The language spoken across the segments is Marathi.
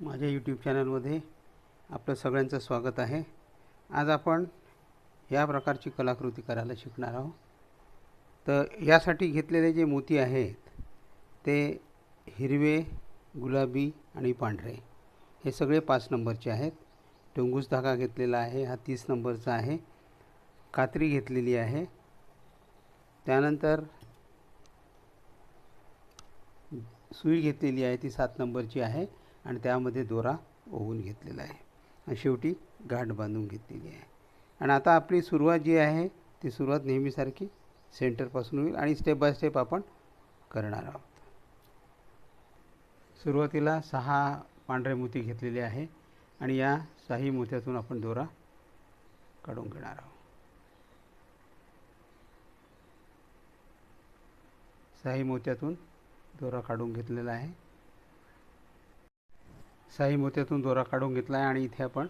माझ्या यूट्यूब चॅनलमध्ये आपलं सगळ्यांचं स्वागत आहे. आज आपण या प्रकारची कलाकृती करायला शिकणार आहोत. तर यासाठी घेतलेले जे मोती आहेत ते हिरवे गुलाबी आणि पांढरे. हे सगळे पाच नंबरचे आहेत. टोंगूस धागा घेतलेला आहे हा तीस नंबरचा आहे. कात्री घेतलेली आहे. त्यानंतर सुई घेतलेली आहे ती सात नंबरची आहे. आणि त्यामध्ये दोरा ओवून घेतलेला आहे. आणि शेवटी गाठ बांधून घेतलेली आहे. आणि आता आपली सुरुवात जी आहे ती सुरुवात नेहमीसारखी सेंटरपासून होईल आणि स्टेप बाय स्टेप आपण करणार आहोत. सुरुवातीला सहा पांढरे मोती घेतलेले आहे आणि या सहाही मोत्यातून आपण दोरा काढून घेणार आहोत. साही मोत्यातून दोरा काढून घेतलेला आहे. साई मोत्यातून दोरा काढून घेतला आहे आणि इथे आपण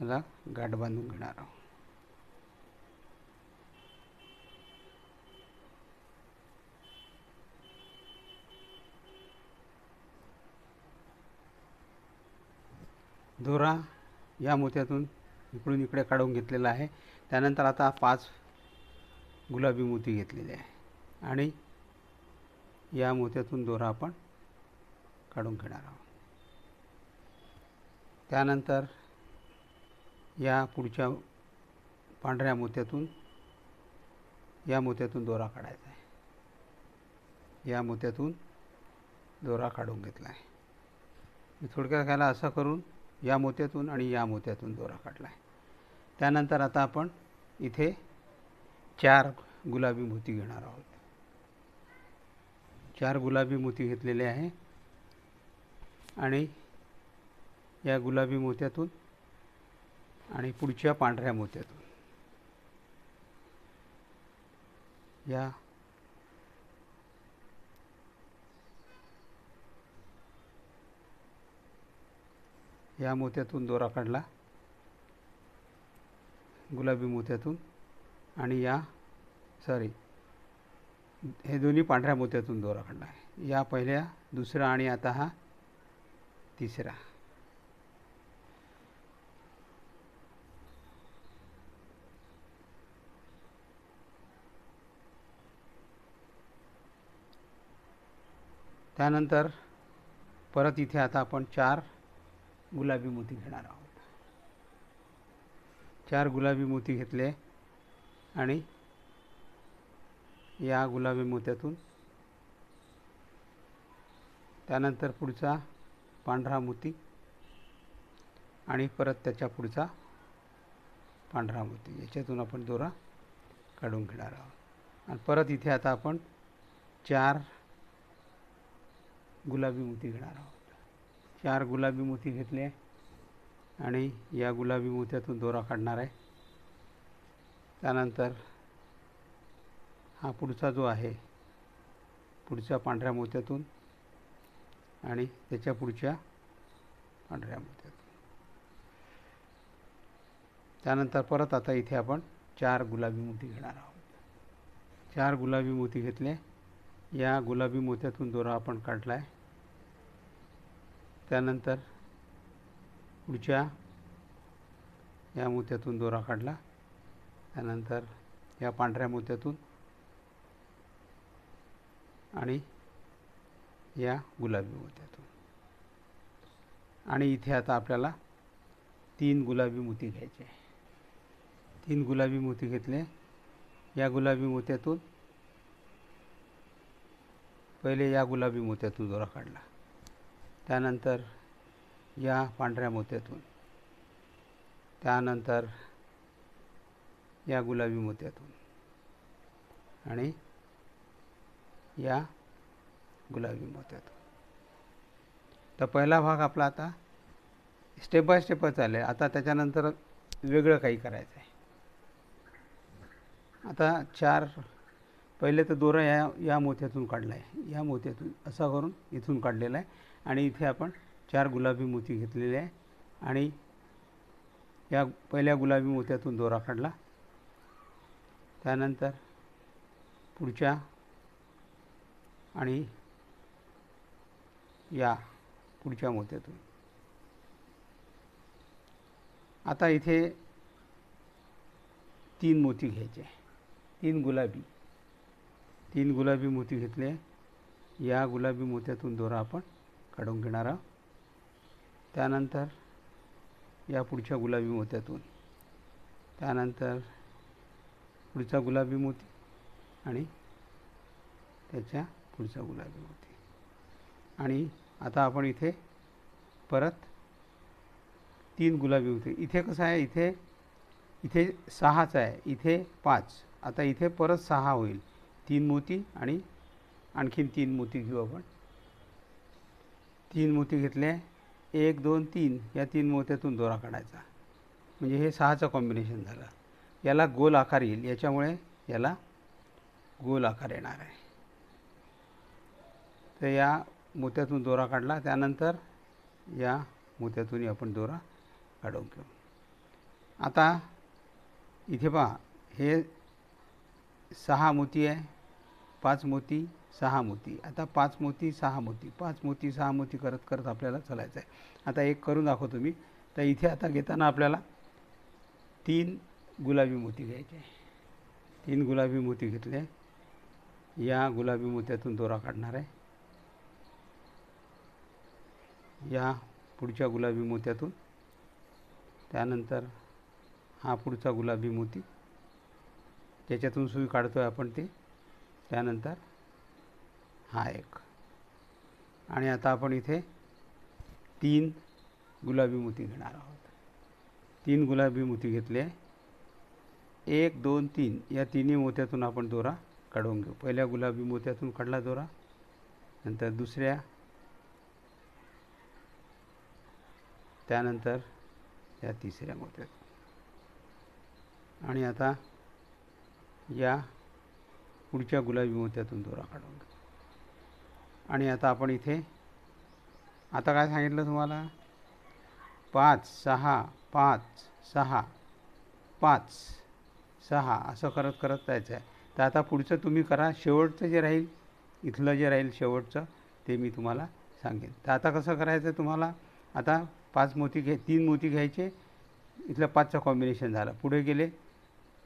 याला गाठ बांधून घेणार आहोत. दोरा या मोत्यातून इकडून इकडे काढून घेतलेला आहे. त्यानंतर आता पाच गुलाबी मोती घेतलेले आहे. आणि या मोत्यातून दोरा आपण काढून घेणार आहोत. त्यानंतर या पुढच्या पांढऱ्या मोत्यातून या मोत्यातून दोरा काढायचा आहे. या मोत्यातून दोरा काढून घेतला आहे. मी थोडक्यात घ्यायला असं करून या मोत्यातून आणि या मोत्यातून दोरा काढला आहे. त्यानंतर आता आपण इथे चार गुलाबी मोती घेणार आहोत. चार गुलाबी मोती घेतलेले आहे. आणि या गुलाबी मोत्यातून आणि पुढच्या पांढऱ्या मोत्यातून. या या मोत्यातून दोरा काढला गुलाबी मोत्यातून आणि या सॉरी हे दोन्ही पांढऱ्या मोत्यातून दोरा काढला आहे. या पहिल्या दुसरा आणि आता हा तिसरा. त्यानंतर परत इथे आता आपण चार गुलाबी मोती घेणार आहोत. चार गुलाबी मोती घेतले आणि या गुलाबी मोत्यातून त्यानंतर पुढचा पांढरा मोती आणि परत त्याच्या पुढचा पांढरा मोती. याच्यातून आपण दोरा काढून घेणार आहोत. आणि परत इथे आता आपण चार गुलाबी मोती घेणार आहोत. चार गुलाबी मोती घेतले आणि या गुलाबी मोत्यातून दोरा काढणार आहे. त्यानंतर हा पुढचा जो आहे पुढच्या पांढऱ्या मोत्यातून आणि त्याच्या पुढच्या पांढऱ्या मोत्यातून. त्यानंतर परत आता इथे आपण चार गुलाबी मोती घेणार आहोत. चार गुलाबी मोती घेतले. या गुलाबी मोत्यातून दोरा आपण काढला आहे त्यानंतर पुढच्या या मोत्यातून दोरा काढला. त्यानंतर या पांढऱ्या मोत्यातून आणि या गुलाबी मोत्यातून. आणि इथे आता आपल्याला तीन गुलाबी मोती घ्यायचे आहे तीन गुलाबी मोती घेतले. या गुलाबी मोत्यातून पहिले या गुलाबी मोत्यातून दोरा काढला. त्यानंतर या पांढऱ्या मोत्यातून त्यानंतर या गुलाबी मोत्यातून आणि या गुलाबी मोत्यातून. तर पहिला भाग आपला आता स्टेप बाय स्टेपच आले आता त्याच्यानंतर वेगळं काही करायचं आहे आता चार पहिले तर दोरा या या मोत्यातून काढला आहे या मोत्यातून असा करून इथून काढलेला आहे. आणि इथे आपण चार गुलाबी मोती घेतलेले आहे. आणि या पहिल्या गुलाबी मोत्यातून दोरा काढला. त्यानंतर पुढच्या आणि या पुढच्या मोत्यातून. आता इथे तीन मोती घ्यायचे तीन गुलाबी. तीन गुलाबी मोती घेतले. या गुलाबी मोत्यातून दोरा आपण काढून घेणार. आहोत त्यानंतर या पुढच्या गुलाबी मोत्यातून. त्यानंतर पुढचा गुलाबी मोती आणि त्याच्या पुढचा गुलाबी मोती. आणि आता आपण इथे परत तीन गुलाबी होते इथे कसं आहे? इथे इथे सहाच आहे. इथे पाच. आता इथे परत सहा होईल. तीन मोती आणि आणखीन तीन मोती घेऊ आपण. तीन मोती घेतले. एक दोन तीन या तीन मोत्यातून दोरा काढायचा. म्हणजे हे सहाचं कॉम्बिनेशन झालं. याला गोल आकार येईल. याच्यामुळे याला गोल आकार येणार आहे. तर या मोत्यातून दोरा काढला. त्यानंतर या मोत्यातूनही आपण दोरा काढून घेऊ. आता इथे पहा. हे सहा मोती आहे. पाच मोती सहा मोती. आता पाच मोती सहा मोती. पाच मोती सहा मोती करत करत आपल्याला चालायचं आहे आता एक करून दाखवतो मी. तर इथे आता घेताना आपल्याला तीन गुलाबी मोती घ्यायचे. तीन गुलाबी मोती घेतले. या गुलाबी मोत्यातून दोरा काढणार आहे. या पुढच्या गुलाबी मोत्यातून. त्यानंतर हा पुढचा गुलाबी मोती. ज्याच्यातून सुई काढतो आहे आपण ते. त्यानंतर हा एक. आणि आता आपण इथे तीन गुलाबी मोती घेणार आहोत. तीन गुलाबी मोती घेतले. एक दोन तीन या तिन्ही मोत्यातून आपण दोरा काढून घेऊ. पहिल्या गुलाबी मोत्यातून काढला दोरा. नंतर दुसऱ्या. त्यानंतर या तिसऱ्या मोत्यातून आणि आता या पुढच्या गुलाबी मोत्यातून दोरा काढून घेऊ. आणि आता आपण इथे आता काय सांगितलं तुम्हाला? पाच सहा पाच सहा पाच सहा असं करत करत जायचं आहे. तर आता पुढचं तुम्ही करा. शेवटचं जे राहील इथलं जे राहील शेवटचं ते मी तुम्हाला सांगेन. तर आता कसं करायचं तुम्हाला? आता पाच मोती घे तीन मोती घ्यायचे. इथलं पाचचं कॉम्बिनेशन झालं. पुढे गेले.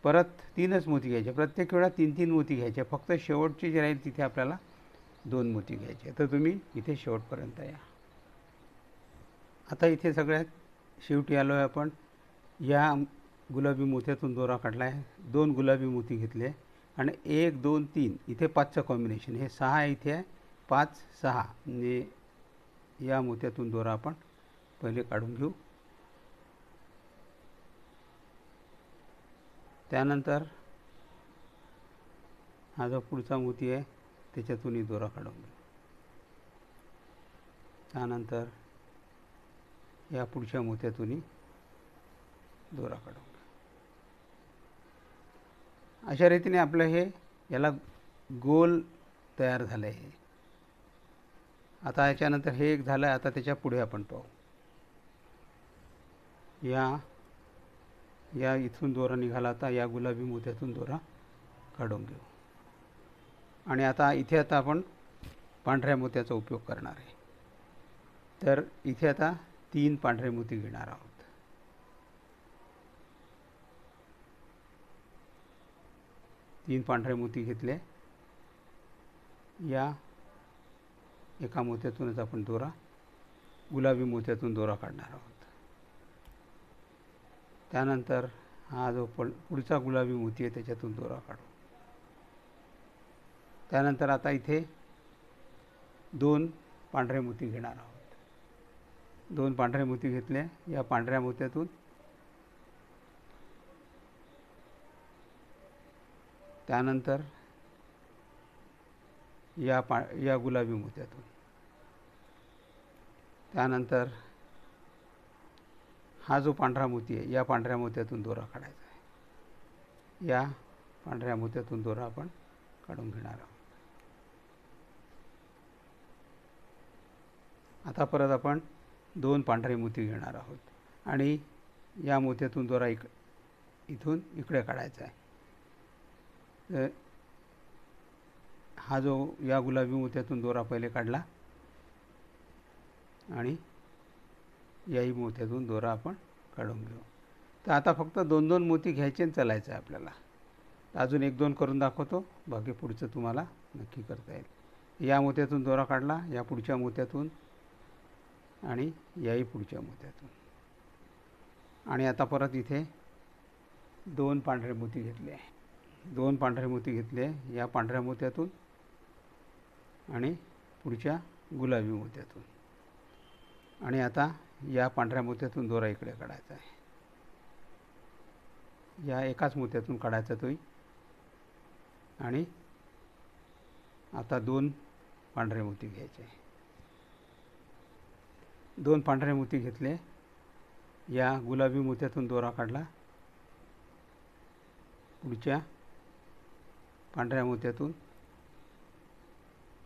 परत तीनच मोती घ्यायचे. प्रत्येक वेळा तीन तीन मोती घ्यायचे. फक्त शेवटचे जे राहील तिथे आपल्याला दोन मोती घ्यायचे. तर तुम्ही इथे शेवटपर्यंत या. आता इथे सगळ्यात शेवटी आलो आहे आपण. या गुलाबी मोत्यातून दोरा काढला आहे दोन गुलाबी मोती घेतले. आणि एक दोन तीन इथे पाचचं कॉम्बिनेशन हे सहा इथे आहे. पाच सहा. म्हणजे या मोत्यातून दोरा आपण पहिले काढून घेऊ. त्यानंतर हा जो पुढचा मोती आहे त्याच्यातूनही दोरा काढून घेऊ त्यानंतर या पुढच्या मोत्यातूनही दोरा काढून घेऊ अशा रीतीने आपलं हे याला गोल तयार झालं आहे आता याच्यानंतर हे एक झालं आहे आता त्याच्या पुढे आपण पाहू. या या इथून दोरा निघाला आता या गुलाबी मोत्यातून दोरा काढून घेऊ. आणि आता इथे आता आपण पांढऱ्या मोत्याचा उपयोग करणार आहे. तर इथे आता तीन पांढरे मोती घेणार आहोत. तीन पांढरे मोती घेतले. या एका मोत्यातूनच आपण दोरा गुलाबी मोत्यातून दोरा काढणार आहोत. त्यानंतर हा जो पण पुढचा गुलाबी मोती आहे त्याच्यातून दोरा काढू. त्यानंतर आता इथे दोन पांढरे मोती घेणार आहोत. दोन पांढरे मोती घेतले या पांढऱ्या मोत्यातून त्यानंतर या पा या गुलाबी मोत्यातून त्यानंतर हा जो पांढरा मोती आहे या पांढऱ्या मोत्यातून दोरा काढायचा आहे. या पांढऱ्या मोत्यातून दोरा आपण काढून घेणार आहोत. आता परत आपण दोन पांढरे मोती घेणार आहोत. आणि या मोत्यातून दोरा इक इथून इकडे काढायचा आहे. तर हा जो या गुलाबी मोत्यातून दोरा पहिले काढला आणि याही मोत्यातून दोरा आपण काढून घेऊ. तर आता फक्त दोन दोन मोती घ्यायचे आणि चालायचं आहे आपल्याला. तर अजून एक दोन करून दाखवतो. बाकी पुढचं तुम्हाला नक्की करता येईल. या मोत्यातून दोरा काढला या पुढच्या मोत्यातून आणि याही पुढच्या मोत्यातून आणि आता परत इथे दोन पांढरे मोती घेतले. दोन पांढरे मोती घेतले या पांढऱ्या मोत्यातून आणि पुढच्या गुलाबी मोत्यातून. आणि आता या पांढऱ्या मोत्यातून दोरा इकडे काढायचा आहे. या एकाच मोत्यातून काढायचा तोही. आणि आता दोन पांढरे मोती घ्यायचे दोन पांढरे मोती घेतले. या गुलाबी मोत्यातून दोरा काढला. पुढच्या पांढऱ्या मोत्यातून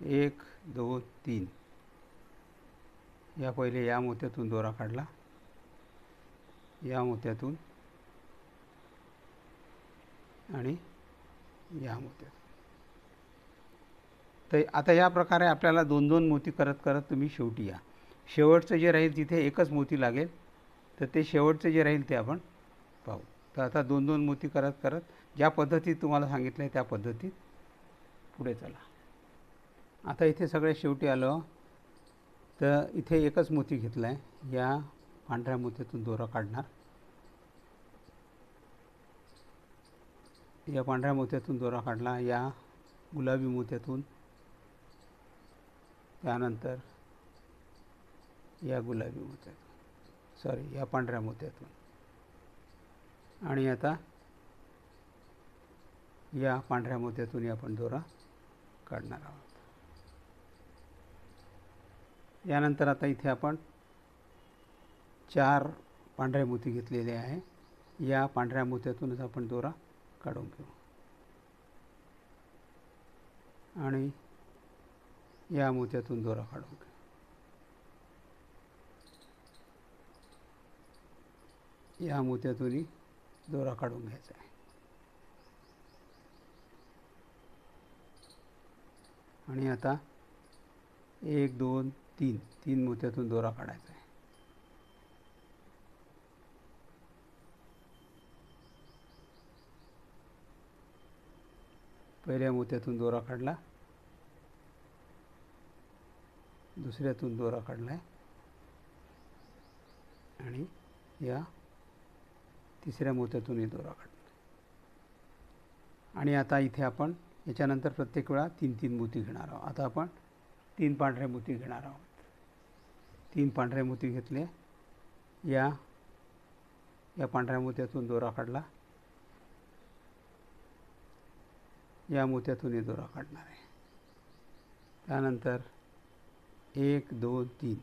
एक दोन तीन. या पहिले या मोत्यातून दोरा काढला. या मोत्यातून आणि या मोत्यातून. तर आता या प्रकारे आपल्याला दोन दोन मोती करत करत तुम्ही शेवटी या. शेवटचं जे राहील तिथे एकच मोती लागेल. तर ते शेवटचं जे राहील ते आपण पाहू. तर आता दोन दोन मोती करत करत ज्या पद्धतीत तुम्हाला सांगितलं आहे त्या पद्धतीत पुढे चला. आता इथे सगळ्या शेवटी आलो. तर इथे एकच मोती घेतला आहे या पांढऱ्या मोत्यातून दोरा काढणार. या पांढऱ्या मोत्यातून दोरा काढला. या गुलाबी मोत्यातून. त्यानंतर या गुलाबी मोत्यातून सॉरी या पांढऱ्या मोत्यातून आणि आता या पांढऱ्या मोत्यातून आपण दोरा काढणार आहोत. यानंतर आता इथे आपण चार पांढऱ्या मोती घेतलेले आहे. या पांढऱ्या मोत्यातूनच आपण दोरा काढून घेऊ. आणि या मोत्यातून दोरा काढून घेऊ. या मोत्यातूनही दोरा काढून घ्यायचा आहे. आणि आता एक दोन तीन तीन मोत्यातून दोरा काढायचा आहे. पहिल्या मोत्यातून दोरा काढला. दुसऱ्यातून दोरा काढला आहे आणि या तिसऱ्या मोत्यातूनही दोरा काढला आणि आता इथे आपण याच्यानंतर प्रत्येक वेळा तीन तीन मोती घेणार आहोत. आता आपण तीन पांढरे मोती घेणार आहोत. तीन पांढरे मोती घेतले. या या पांढऱ्या मोत्यातून दोरा काढला. या मोत्यातून हे दोरा काढणार आहे. त्यानंतर एक दोन तीन.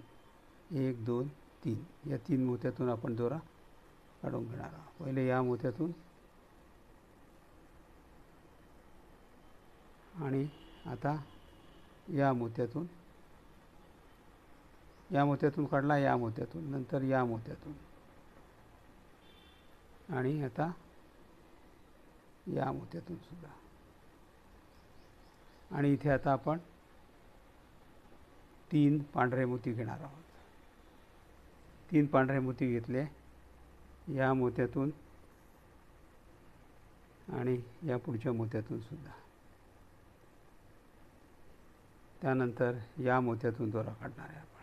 एक दोन तीन. या तीन मोत्यातून आपण दोरा काढून घेणार. आहोत पहिले या मोत्यातून. आणि आता या मोत्यातून. या मोत्यातून काढला या मोत्यातून. नंतर या मोत्यातून. आणि आता या मोत्यातून सुद्धा. आणि इथे आता आपण तीन पांढरे मोती घेणार आहोत. तीन पांढरे मोती घेतले. या मोत्यातून आणि या पुढच्या मोत्यातून सुद्धा. त्यानंतर या मोत्यातून दोरा काढणार आहे आपण.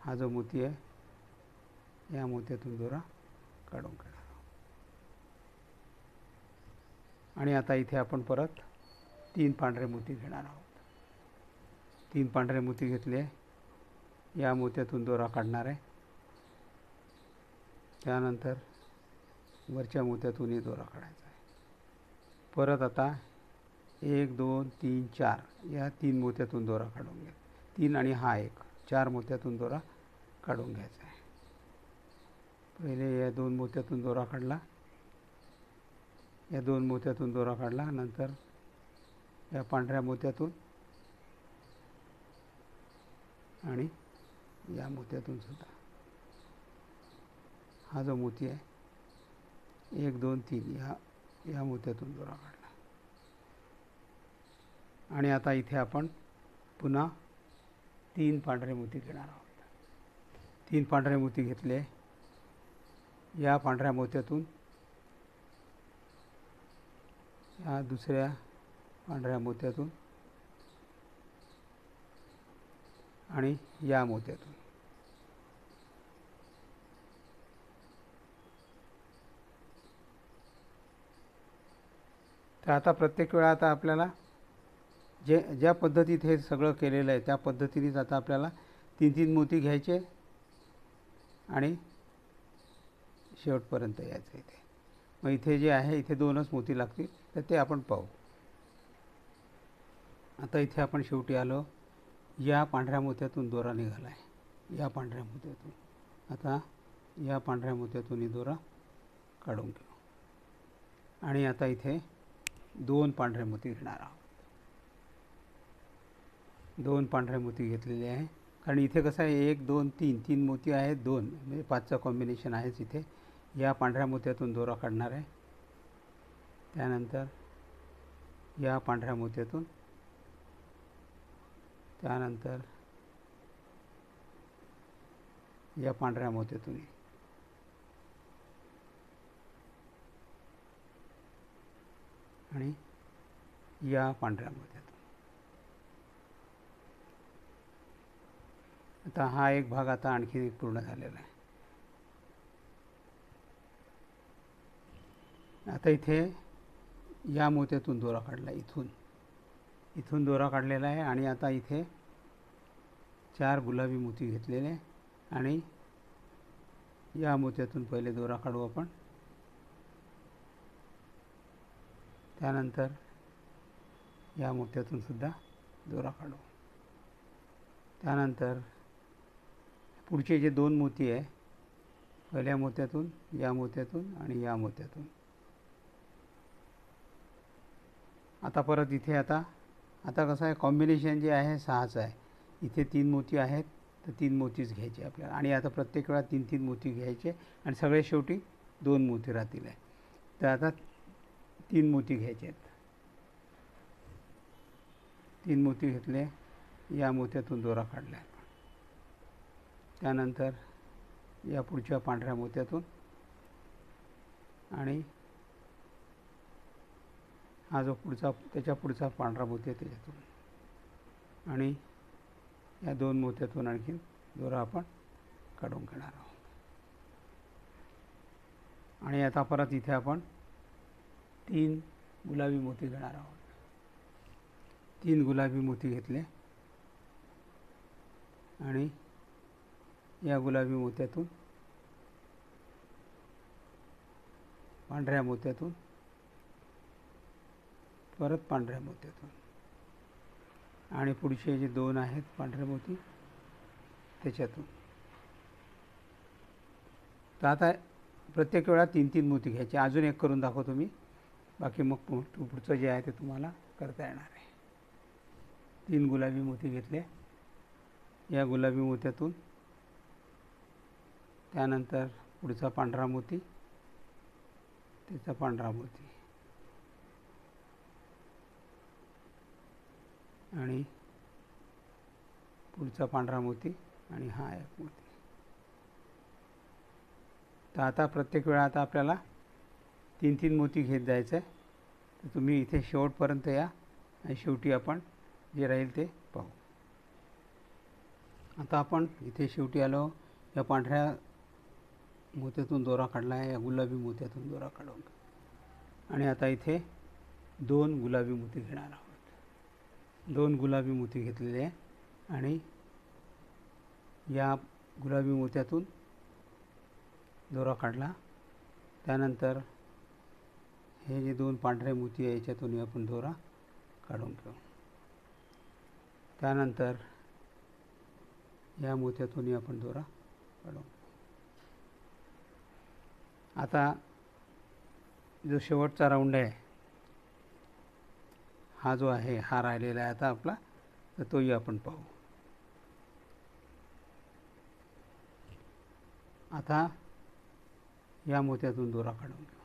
हा जो मोती आहे या मोत्यातून दोरा काढून काढणार आहोत. आणि आता इथे आपण परत तीन पांढरे मोती घेणार आहोत. तीन पांढरे मोती घेतले या मोत्यातून दोरा काढणार आहे. त्यानंतर वरच्या मोत्यातूनही दोरा काढायचा आहे. परत आता एक दोन तीन चार या तीन मोत्यातून दोरा काढून घ्या. तीन आणि हा एक चार मोत्यातून दोरा काढून घ्यायचा आहे. पहिले या दोन मोत्यातून दोरा काढला. या दोन मोत्यातून दोरा काढला. नंतर या पांढऱ्या मोत्यातून आणि या मोत्यातून सुद्धा. हा जो मोती आहे एक दोन तीन या या मोत्यातून दोरा काढला. आणि आता इथे आपण पुन्हा तीन पांढरे मोती घेणार आहोत. तीन पांढरे मोती घेतले. या पांढऱ्या मोत्यातून या दुसऱ्या पांढऱ्या मोत्यातून आणि या मोत्यातून. तर आता प्रत्येक वेळा आता आपल्याला जे ज्या पद्धतीत हे सगळं केलेलं आहे त्या पद्धतीनेच आता आपल्याला तीन तीन मोती घ्यायचे आणि शेवटपर्यंत यायचं इथे. मग इथे जे आहे इथे दोनच मोती लागतील तर ते आपण पाहू. आता इथे आपण शेवटी आलो. या पांढऱ्या मोत्यातून दोरा निघाला आहे. या पांढऱ्या मोत्यातून. आता या पांढऱ्या मोत्यातून ही दोरा काढून घेऊ. आणि आता इथे दोन पांढरे मोती घेणार आहोत. दोन पांढरे मोती घेतलेले आहे. कारण इथे कसं आहे एक दोन तीन तीन मोती आहेत दोन. म्हणजे पाचचं कॉम्बिनेशन आहेच इथे. या पांढऱ्या मोत्यातून दोरा काढणार आहे. त्यानंतर या पांढऱ्या मोत्यातून त्यानंतर या पांढऱ्या मोत्यातून आणि या पांढऱ्या मोत्यातून आता हा एक भाग आता आणखी पूर्ण झालेला आहे. आता इथे या मोत्यातून दोरा काढला इथून. इथून दोरा काढलेला आहे आणि आता इथे चार गुलाबी मोती घेतलेले आणि या मोत्यातून पहिले दोरा काढू आपण. त्यानंतर या मोत्यातून सुद्धा दोरा काढू. त्यानंतर पुढचे जे दोन मोती आहे पहिल्या मोत्यातून या मोत्यातून आणि या मोत्यातून. आता परत इथे आता आता कसं आहे कॉम्बिनेशन जे आहे सहाचं आहे. इथे तीन मोती आहेत तर तीन मोतीच घ्यायचे आपल्याला. आणि आता प्रत्येक वेळा तीन तीन मोती घ्यायचे आणि सगळे शेवटी दोन मोती राहतील. आहे तर आता तीन मोती घ्यायचे आहेत तीन मोती घेतले या मोत्यातून दोरा काढला त्यानंतर या पुढच्या पांढऱ्या मोत्यातून आणि हा जो पुढचा त्याच्या पुढचा पांढरा मोती आहे त्याच्यातून. आणि या दोन मोत्यातून आणखीन दोरा आपण काढून घेणार आहोत. आणि आता परत इथे आपण तीन गुलाबी मोती घेणार आहोत. तीन गुलाबी मोती घेतले. आणि या गुलाबी मोत्यातून पांढऱ्या मोत्यातून परत पांढऱ्या मोत्यातून. आणि पुढचे जे दोन आहेत पांढरे मोती त्याच्यातून. तर आता प्रत्येक वेळा तीन तीन मोती घ्यायचे. अजून एक करून दाखवतो मी. बाकी मग पुढचं जे आहे ते तुम्हाला करता येणार आहे. तीन गुलाबी मोती घेतले. या गुलाबी मोत्यातून त्यानंतर पुढचा पांढरा मोती त्याचा पांढरा मोती. आणि पुढचा पांढरा मोती आणि हा एक मोती. तर आता प्रत्येक वेळा आता आपल्याला तीन तीन मोती घेत जायचं आहे तर तुम्ही इथे शेवटपर्यंत या आणि शेवटी आपण जे राहील ते पाहू. आता आपण इथे शेवटी आलो. या पांढऱ्या मोत्यातून दोरा काढला आहे. या गुलाबी मोत्यातून दोरा काढून. आणि आता इथे दोन गुलाबी मोती घेणार आहोत. दोन गुलाबी मोती घेतलेले आहे. आणि या गुलाबी मोत्यातून दोरा काढला. त्यानंतर हे जे दोन पांढरे मोती आहे याच्यातून आपण दोरा काढून घेऊ. त्यानंतर या मोत्यातूनही आपण दोरा काढून आता जो शेवटचा राऊंड आहे हा जो आहे हा राहिलेला आहे आता आपला तर तोही आपण पाहू. आता या मोत्यातून दोरा काढून घेऊ.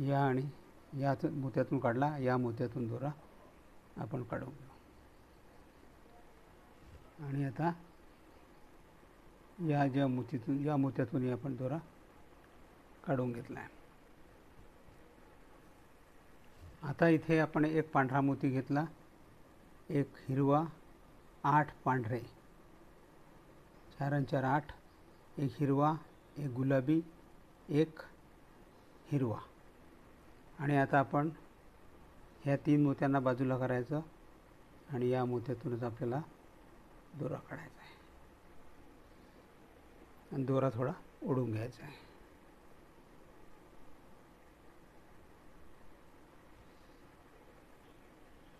या आणि या मोत्यातून काढला या मोत्यातून दोरा आपण काढून घेऊ. आणि आता या ज्या मोतीतून या मोत्यातूनही आपण दोरा काढून घेतला आहे. आता इथे आपण एक पांढरा मोती घेतला एक हिरवा आठ पांढरे. चार चार आठ एक हिरवा एक गुलाबी एक हिरवा. आणि आता आपण ह्या तीन मोत्यांना बाजूला करायचं आणि या मोत्यातूनच आपल्याला दोरा काढायचा आहे. आणि दोरा थोडा ओढून घ्यायचा आहे.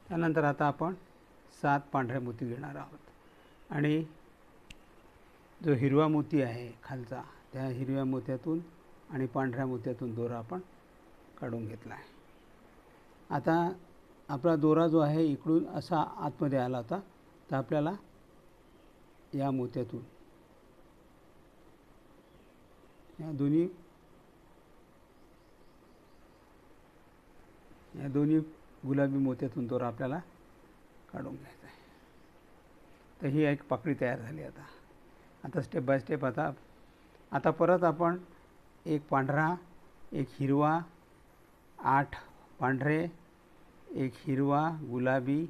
त्यानंतर आता आपण सात पांढऱ्या मोती घेणार आहोत. आणि जो हिरवा मोती आहे खालचा त्या हिरव्या मोत्यातून आणि पांढऱ्या मोत्यातून दोरा आपण काढून घेतला आहे. आता आपला दोरा जो आहे इकडून असा आतमध्ये आला होता तर आपल्याला या मोत्यातून या दोन्ही या दोन्ही गुलाबी मोत्यातून दोरा आपल्याला काढून घ्यायचा आहे. तर ही एक पाकळी तयार झाली आता. आता स्टेप बाय स्टेप आता आता परत आपण एक पांढरा एक हिरवा आठ पांढरे एक हिरवा गुलाबी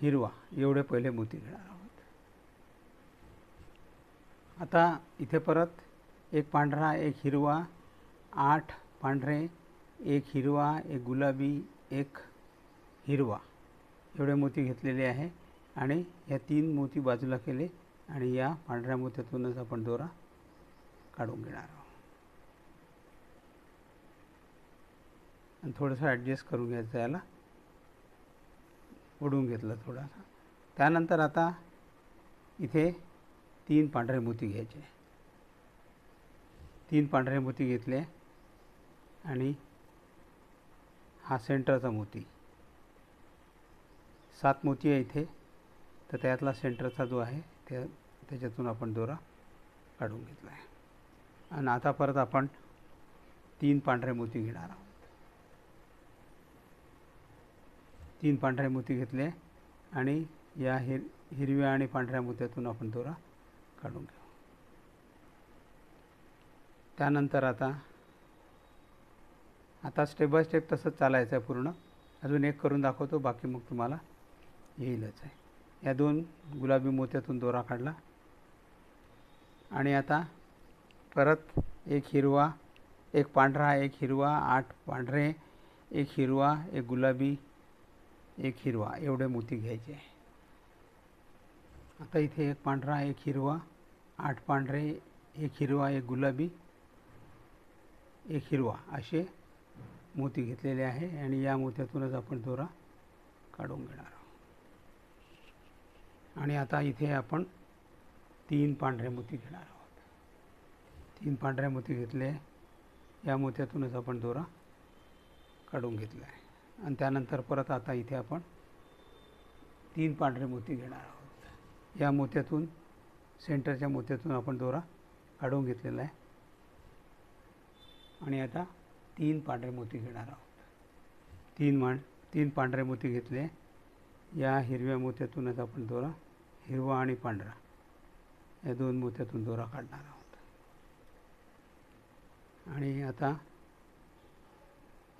हिरवा. एवढे पहिले मोती घेणार आहोत. आता इथे परत एक पांढरा एक हिरवा आठ पांढरे एक हिरवा एक गुलाबी एक हिरवा. एवढे मोती घेतलेले आहे आणि या तीन मोती बाजूला केले आणि या पांढऱ्या मोत्यातूनच आपण दोरा काढून घेणार आहोत आणि थोडंसं ॲडजस्ट करून घ्यायचं याला. ओढून घेतलं थोडासा. त्यानंतर आता इथे तीन पांढरे मोती घ्यायचे. तीन पांढरे मोती घेतले आणि हा सेंटरचा मोती. सात मोती आहे इथे. तर त्यातला सेंटरचा जो आहे त्या त्याच्यातून आपण दोरा काढून घेतला आहे. आणि आता परत आपण तीन पांढरे मोती घेणार आहोत. तीन पांढरे मोती घेतले आणि या हिर हिरव्या आणि पांढऱ्या मोत्यातून आपण दोरा काढून घेऊ. त्यानंतर आता आता स्टेप बाय स्टेप तसंच चालायचं आहे पूर्ण. अजून एक करून दाखवतो बाकी मग तुम्हाला येईलच आहे. या दोन गुलाबी मोत्यातून दोरा काढला. आणि आता परत एक हिरवा एक पांढरा एक हिरवा आठ पांढरे एक हिरवा एक गुलाबी एक हिरवा एवढे मोती घ्यायचे. आता इथे एक पांढरा एक हिरवा आठ पांढरे एक हिरवा एक गुलाबी एक हिरवा असे मोती घेतलेले आहे आणि या मोत्यातूनच आपण दोरा काढून घेणार आहोत. आणि आता इथे आपण तीन पांढरे मोती घेणार आहोत. तीन पांढरे मोती घेतले या मोत्यातूनच आपण दोरा काढून घेतला आहे आणि त्यानंतर परत आता इथे आपण तीन पांढरे मोती घेणार आहोत. या मोत्यातून सेंटरच्या मोत्यातून आपण दोरा काढून घेतलेला आहे. आणि आता तीन पांढरे मोती घेणार आहोत. तीन मांड तीन पांढरे मोती घेतले. या हिरव्या मोत्यातूनच आपण दोरा हिरवा आणि पांढरा या दोन मोत्यातून दोरा काढणार आहोत. आणि आता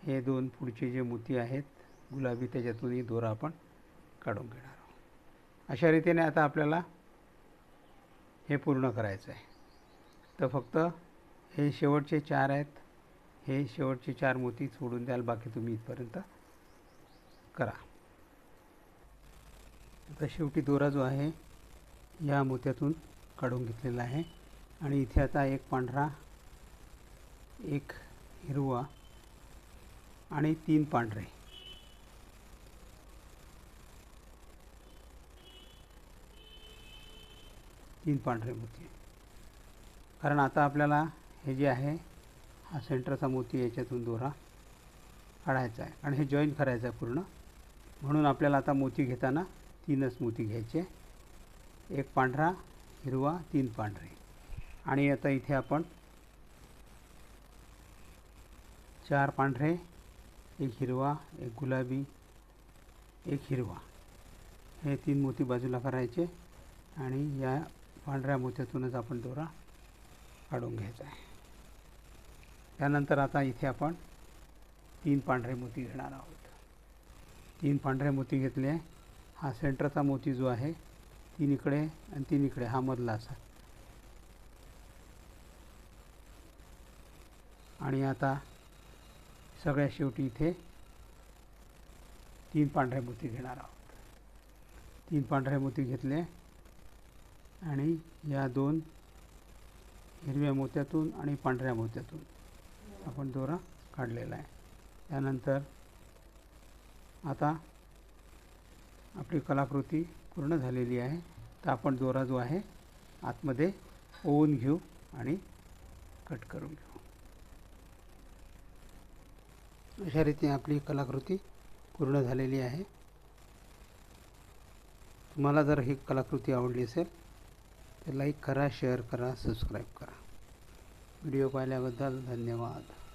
हे दोन पुढचे जे मोती आहेत गुलाबी त्याच्यातूनही दोरा आपण काढून घेणार आहोत. अशा रीतीने आता आपल्याला हे पूर्ण करायचं आहे. तर फक्त हे शेवटचे चार आहेत. हे शेवटचे चार मोती सोडून द्याल बाकी तुम्ही इथपर्यंत करा. आता शेवटी दोरा जो आहे या मोत्यातून काढून घेतलेला आहे. आणि इथे आता एक पांढरा एक हिरवा आणि तीन पांढरे. तीन पांढरे मोती. कारण आता आपल्याला हे जे आहे हा सेंटरचा मोती याच्यातून दोरा काढायचा आहे. आणि हे जॉईन करायचं आहे पूर्ण. म्हणून आपल्याला आता मोती घेताना तीनच मोती घ्यायचे. एक पांढरा हिरवा तीन पांढरे. आणि आता इथे आपण चार पांढरे एक हिरवा एक गुलाबी एक हिरवा. हे तीन मोती बाजूला करायचे आणि या पांढऱ्या मोत्यातूनच आपण दोरा काढून घ्यायचा आहे. त्यानंतर आता इथे आपण तीन पांढरे मोती घेणार आहोत. तीन पांढरे मोती घेतले. हा सेंटरचा मोती जो आहे तीन इकडे आणि तीन इकडे हा मधला असा. आणि आता सगळ्या शेवटी इथे तीन पांढरे मोती घेणार आहोत. तीन पांढरे मोती घेतले आणि या दोन हिरव्या मोत्यातून आणि पांढऱ्या मोत्यातून आपण दोरा काढलेला आहे. त्यानंतर आता आपली कलाकृती पूर्ण झालेली आहे. तर आपण दोरा जो आहे आतमध्ये ओवून घेऊ आणि कट करून घेऊ. अशा रीतीने आपली कलाकृती पूर्ण झालेली आहे. तुम्हाला जर ही कलाकृती आवडली असेल तर लाईक करा शेअर करा सबस्क्राईब करा. व्हिडिओ पाहिल्याबद्दल धन्यवाद.